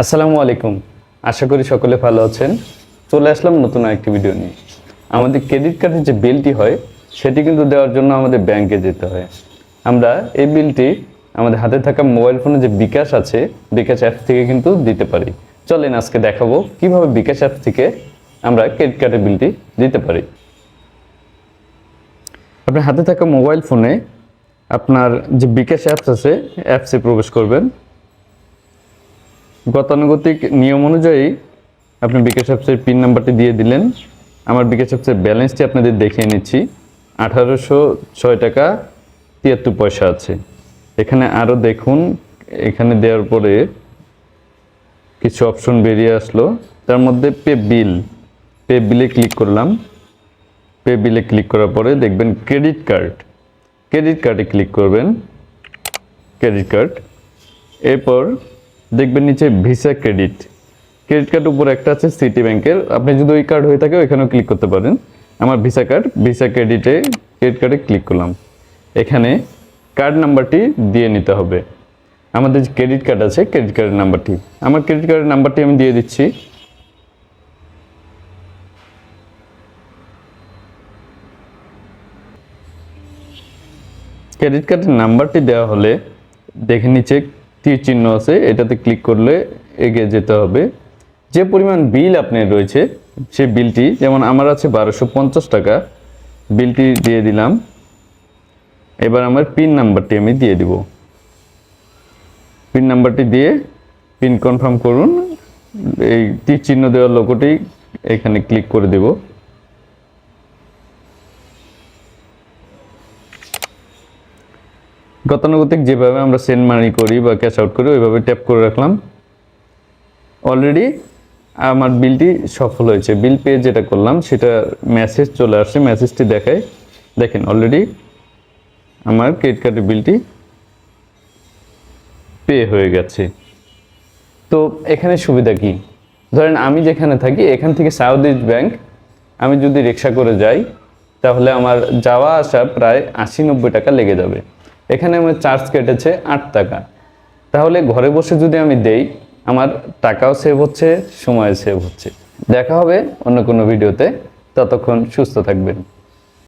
আসসালামু আলাইকুম। আশা করি সকলে ভালো আছেন। চলে আসলাম নতুন একটি ভিডিও নিয়ে। আমাদের ক্রেডিট কার্ডের যে বিলটি হয়, সেটি কিন্তু দেওয়ার জন্য আমাদের ব্যাংকে যেতে হয়। আমরা এই বিলটি আমাদের হাতে থাকা মোবাইল ফোনে যে বিকাশ আছে, বিকাশ অ্যাপ থেকে কিন্তু দিতে পারি। চলেন আজকে দেখাবো কীভাবে বিকাশ অ্যাপ থেকে আমরা ক্রেডিট কার্ডের বিলটি দিতে পারি। আপনার হাতে থাকা মোবাইল ফোনে আপনার যে বিকাশ অ্যাপস আছে, অ্যাপসে প্রবেশ করবেন। গতানুগতিক নিয়ম অনুযায়ী আপনি বিকাশ অ্যাপসের পিন নাম্বারটি দিয়ে দিলেন। আমার বিকাশ অ্যাপসের ব্যালেন্সটি আপনাদের দেখিয়ে নিচ্ছি। আঠারোশো ছয় টাকা তিয়াত্তর পয়সা আছে। এখানে আরও দেখুন, এখানে দেওয়ার পরে কিছু অপশন বেরিয়ে আসলো। তার মধ্যে পে বিল। পে বিলে ক্লিক করলাম। পে বিলে ক্লিক করার পরে দেখবেন ক্রেডিট কার্ড। ক্রেডিট কার্ডে ক্লিক করবেন। Credit card. এরপর দেখবেন নিচে ভিসা ক্রেডিট ক্রেডিট কার্ড উপরে একটা আছে সিটি ব্যাংকের আপনি যদি ওই কার্ড হয়ে থাকে, ওইখানেও ক্লিক করতে পারেন। আমার ভিসা কার্ড ভিসা ক্রেডিটে ক্রেডিট কার্ডে ক্লিক করলাম। এখানে কার্ড নাম্বারটি দিয়ে নিতে হবে। আমাদের যে ক্রেডিট কার্ড আছে ক্রেডিট কার্ডের নাম্বারটি আমার ক্রেডিট কার্ডের নাম্বারটি আমি দিয়ে দিচ্ছি। ক্রেডিট কার্ডের নাম্বারটি দেওয়া হলে দেখে নিচে তীর চিহ্ন আছে, এটাতে ক্লিক করলে এগিয়ে যেতে হবে। যে পরিমাণ বিল আপনার রয়েছে, সেই বিলটি যেমন আমার আছে বারোশো পঞ্চাশ টাকা বিলটি দিয়ে দিলাম। এবার আমার পিন নাম্বারটি আমি দিয়ে দিব। পিন নাম্বারটি দিয়ে পিন কনফার্ম করুন, এই তীর চিহ্ন দেওয়ার লোকটি এখানে ক্লিক করে দেবো। গতানুগতিক যেভাবে আমরা সেন্ড মানি করি বা ক্যাশ আউট করি, ওইভাবে ট্যাপ করে রাখলাম। অলরেডি আমার বিলটি সফল হয়েছে। বিল পে যেটা করলাম, সেটা মেসেজ চলে আসছে মেসেজটি দেখায় দেখেন অলরেডি আমার ক্রেডিট কার্ডের বিলটি পে হয়ে গেছে। তো এখানে সুবিধা কি? ধরেন আমি যেখানে থাকি, এখান থেকে সাউথ ইস্ট ব্যাংক আমি যদি রিক্সা করে যাই, তাহলে আমার যাওয়া আসা প্রায় আশি নব্বই টাকা লেগে যাবে। এখানে আমার চার্জ কেটেছে আট টাকা। তাহলে ঘরে বসে যদি আমি দেই, আমার টাকাও সেভ হচ্ছে সময় সেভ হচ্ছে। দেখা হবে অন্য কোনো ভিডিওতে ততক্ষণ সুস্থ থাকবেন।